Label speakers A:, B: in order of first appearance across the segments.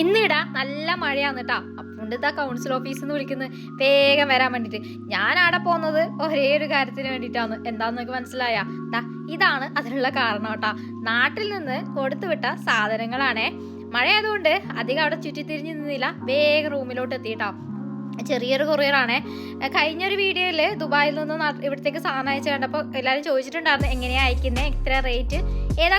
A: ഇന്നിടാ നല്ല മഴയാണ് കേട്ടാ അപ്പോണ്ട് ഇതാ കൗൺസിൽ ഓഫീസിൽ നിന്ന് വിളിക്കുന്നത് വേഗം വരാൻ വേണ്ടിട്ട്. ഞാൻ അവിടെ പോകുന്നത് ഒരേ ഒരു കാര്യത്തിന് വേണ്ടിയിട്ടാണ് എന്താന്ന് നിങ്ങൾക്ക് മനസ്സിലായ? ഇതാണ് അതിനുള്ള കാരണം കേട്ടാ നാട്ടിൽ നിന്ന് കൊടുത്തുവിട്ട സാധനങ്ങളാണേ. മഴയായതുകൊണ്ട് അധികം അവിടെ ചുറ്റിത്തിരിഞ്ഞ് നിന്നില്ല. വേഗം റൂമിലോട്ട് എത്തിയിട്ടാ. ചെറിയൊരു കൊറിയറാണേ. കഴിഞ്ഞൊരു വീഡിയോയിൽ ദുബായിൽ നിന്ന് ഇവിടത്തേക്ക് സാധനം അയച്ചു കണ്ടപ്പോൾ എല്ലാവരും ചോദിച്ചിട്ടുണ്ടായിരുന്നു എങ്ങനെയാണ് അയക്കുന്നത് എത്ര റേറ്റ് ഏതാ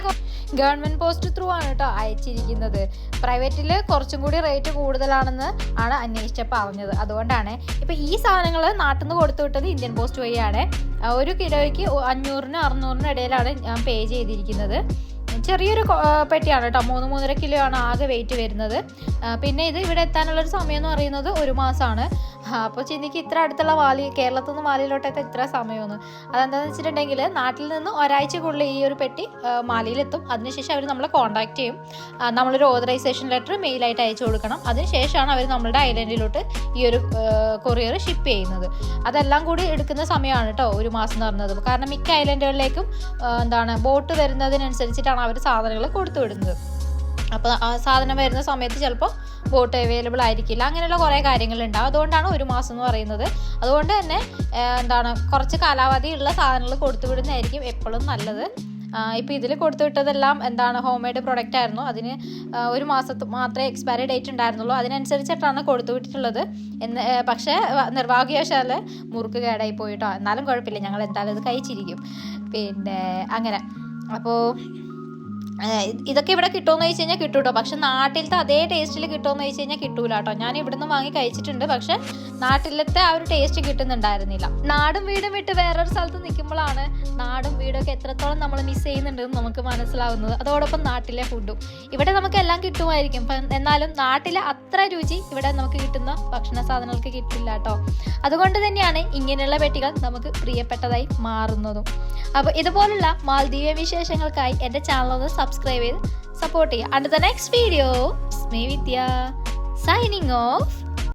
A: ഗവൺമെന്റ് പോസ്റ്റ് ത്രൂ ആണ് കേട്ടോ അയച്ചിരിക്കുന്നത്. പ്രൈവറ്റിൽ കുറച്ചും കൂടി റേറ്റ് കൂടുതലാണെന്ന് ആണ് അന്വേഷിച്ചപ്പോൾ പറഞ്ഞത്. അതുകൊണ്ടാണ് ഇപ്പം ഈ സാധനങ്ങൾ നാട്ടിൽ നിന്ന് കൊടുത്തു വിട്ടത് ഇന്ത്യൻ പോസ്റ്റ് വഴിയാണ്. ഒരു കിലോയ്ക്ക് അഞ്ഞൂറിനും അറുന്നൂറിനും ഇടയിലാണ് ഞാൻ പേ ചെയ്തിരിക്കുന്നത്. ചെറിയൊരു പെട്ടിയാണ് കേട്ടോ. മൂന്ന് മൂന്നര കിലോ ആണ് ആകെ വെയിറ്റ് വരുന്നത്. പിന്നെ ഇത് ഇവിടെ എത്താനുള്ളൊരു സമയം എന്ന് പറയുന്നത് ഒരു മാസമാണ് അപ്പോൾ ചിന്തിക്ക് ഇത്ര അടുത്തുള്ള വാലി കേരളത്തിൽ നിന്ന് മാലിയിലോട്ടൊക്കെ ഇത്ര സമയമൊന്നും അതെന്താണെന്ന് വെച്ചിട്ടുണ്ടെങ്കിൽ നാട്ടിൽ നിന്ന് ഒരാഴ്ചക്കുള്ളിൽ ഈ ഒരു പെട്ടി മാലിയിലെത്തും. അതിനുശേഷം അവർ നമ്മളെ കോൺടാക്ട് ചെയ്യും. നമ്മളൊരു ഓതറൈസേഷൻ ലെറ്റർ മെയിലായിട്ട് അയച്ചു കൊടുക്കണം. അതിനുശേഷമാണ് അവർ നമ്മളുടെ ഐലൻഡിലോട്ട് ഈ ഒരു കൊറിയർ ഷിപ്പ് ചെയ്യുന്നത്. അതെല്ലാം കൂടി എടുക്കുന്ന സമയമാണ് കേട്ടോ ഒരു മാസം എന്ന് പറഞ്ഞത്. കാരണം മിക്ക ഐലൻഡുകളിലേക്കും എന്താണ് ബോട്ട് വരുന്നതിനനുസരിച്ചിട്ടാണ് അവർ സാധനങ്ങൾ കൊടുത്തു വിടുന്നത്. അപ്പോൾ ആ സാധനം വരുന്ന സമയത്ത് ചിലപ്പോൾ ബോട്ട് അവൈലബിൾ ആയിരിക്കില്ല. അങ്ങനെയുള്ള കുറേ കാര്യങ്ങളുണ്ടാവും. അതുകൊണ്ടാണ് ഒരു മാസം എന്ന് പറയുന്നത്. അതുകൊണ്ട് തന്നെ എന്താണ് കുറച്ച് കാലാവധിയുള്ള സാധനങ്ങൾ കൊടുത്തു വിടുന്നതായിരിക്കും എപ്പോഴും നല്ലത്. ഇപ്പോൾ ഇതിൽ കൊടുത്തു വിട്ടതെല്ലാം എന്താണ് ഹോം മെയ്ഡ് പ്രൊഡക്റ്റ് ആയിരുന്നു. അതിന് ഒരു മാസത്ത് മാത്രമേ എക്സ്പയറി ഡേറ്റ് ഉണ്ടായിരുന്നുള്ളൂ. അതിനനുസരിച്ചിട്ടാണ് കൊടുത്തു വിട്ടിട്ടുള്ളത്. എന്ന് പക്ഷേ നിർഭാഗ്യവശാൽ മുറുക്ക് കേടായി പോയിട്ടോ. എന്നാലും കുഴപ്പമില്ല. ഞങ്ങൾ എന്തായാലും ഇത് കഴിച്ചിരിക്കും. പിന്നെ അങ്ങനെ. അപ്പോൾ ഇതൊക്കെ ഇവിടെ കിട്ടുമെന്ന് ചോദിച്ചു കഴിഞ്ഞാൽ കിട്ടും കേട്ടോ പക്ഷെ നാട്ടിലത്തെ അതേ ടേസ്റ്റിൽ കിട്ടുമെന്ന് ചോദിച്ചു കഴിഞ്ഞാൽ കിട്ടൂല കേട്ടോ ഞാൻ ഇവിടുന്ന് വാങ്ങി കഴിച്ചിട്ടുണ്ട്. പക്ഷെ നാട്ടിലത്തെ ആ ഒരു ടേസ്റ്റ് കിട്ടുന്നുണ്ടായിരുന്നില്ല. നാടും വീടും വിട്ട് വേറൊരു സ്ഥലത്ത് നിൽക്കുമ്പോഴാണ് നാടും വീടൊക്കെ എത്രത്തോളം നമ്മൾ മിസ് ചെയ്യുന്നുണ്ടെന്ന് നമുക്ക് മനസ്സിലാവുന്നത്. അതോടൊപ്പം നാട്ടിലെ ഫുഡും ഇവിടെ നമുക്ക് എല്ലാം കിട്ടുമായിരിക്കും. എന്നാലും നാട്ടിലെ അത്ര രുചി ഇവിടെ നമുക്ക് കിട്ടുന്ന ഭക്ഷണ സാധനങ്ങൾക്ക് കിട്ടില്ല കേട്ടോ അതുകൊണ്ട് തന്നെയാണ് ഇങ്ങനെയുള്ള പെട്ടികൾ നമുക്ക് പ്രിയപ്പെട്ടതായി മാറുന്നതും. അപ്പോൾ ഇതുപോലുള്ള മാൽദ്വീപ വിശേഷങ്ങൾക്കായി എന്റെ ചാനൽ ഒന്ന് subscribe ചെയ്ത് സപ്പോർട്ട് ചെയ്യുക അടുത്ത നെക്സ്റ്റ് വീഡിയോ സ്മേ വിദ്യ സൈനിങ് ഓഫ്